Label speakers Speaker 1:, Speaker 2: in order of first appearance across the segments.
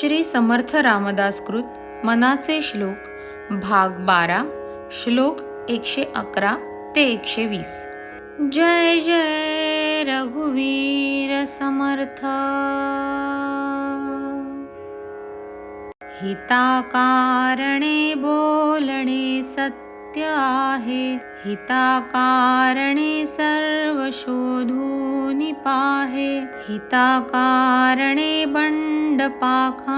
Speaker 1: श्री समर्थ रामदास कृत मनाचे श्लोक भाग बारा श्लोक एकशे अकरा ते एकशे वीस. जय जय रघुवीर समर्थ. हिताकारणे बोलणे सत्य आहे. हिताकारणे सर्व शोधूनि पाहे। हिताकारणे बंड पाखांडवारी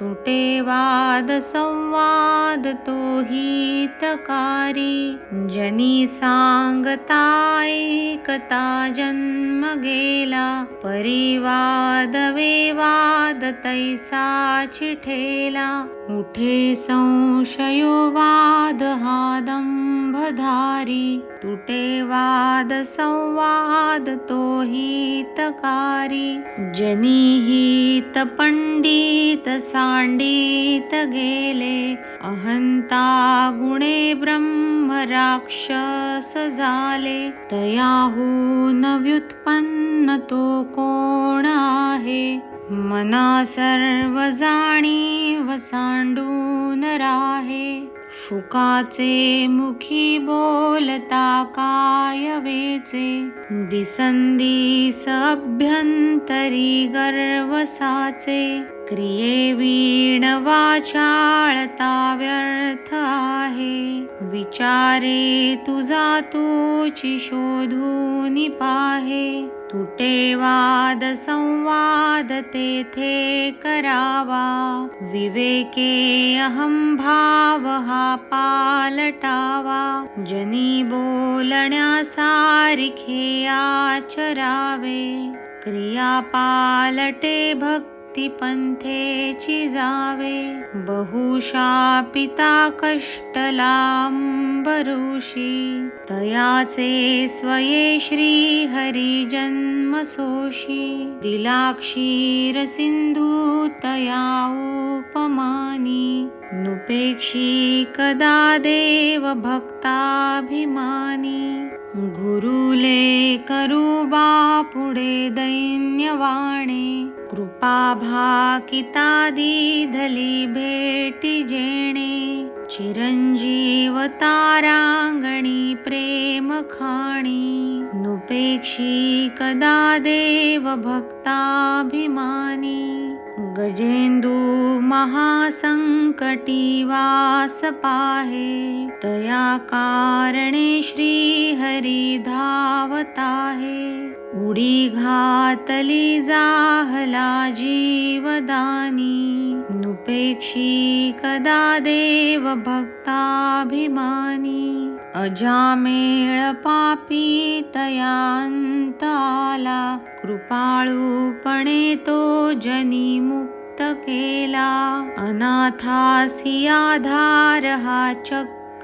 Speaker 1: तुटे वाद संवाद तो हितकारी जनी सांगता जन्म गेला। परिवाद वेवाद तैसा चिठेला। उठे संशयो वाद हा स्तंभधारी तुटे वाद संवाद तो हितकारी जनिहित पंडित सांडित गेले. अहंता गुणे ब्रह्म राक्षस झाले. तयाहून व्युत्पन्न तो कोण आहे? मना सर्व जाणीव सांडून राहे. फुकाचे मुखी बोलता काय वेचे। दिसंदिस अभ्यंतरी गर्वसाचे क्रिये वीण वाचाळता व्यर्थ आहे. विचारे तुझा तूची शोधून पाहे. तुटे वाद संवाद तेथे करावा. विवेके अहम भाव हा पालटावा. जनी बोलण्यासारखे आचरावे. क्रिया पालटे भक्ती पन्थे चिजावे बहुशा पिता कष्टम्बरुषी तया चे स्वये श्रीहरिजन्मसोषि। दिलाक्षीरसिन्धुतया उपमानी। नुपेक्षी कदा देवभक्ताभिमानी। गुरुले करू पुढे दैन्यवाणे। कृपा भाकिता दिधली भेटी जेणे चिरञ्जीवताराङ्गणी प्रेमखाणी नुपेक्षी कदा देवभक्ताभिमानी गजेन्दु महासङ्कटीवासपाहे तया कारणे श्रीहरि धावताहे। उडी घातली जाहला जीवदानी. नुपेक्षी कदा देव भक्ताभिमानी. अजामेळ पापी तयांत आला. कृपाळूपणे तो जनी मुक्त केला. अनाथासी आधार हा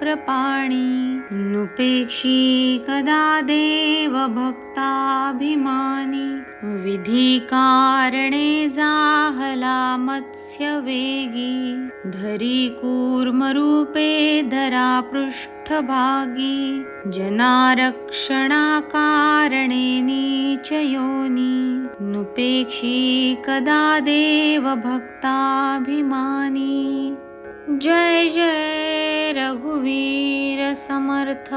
Speaker 1: पाणि नुपेक्षी कदा देवभक्ताभिमानी। विधिकारणे जाहला मत्स्यवेगी। धरी कूर्मरूपे धरा पृष्ठभागी जनारक्षणाकारणे नीचयोनि। नुपेक्षी नृपेक्षी कदा देवभक्ताभिमानी। जय जय रघुवीर समर्थ।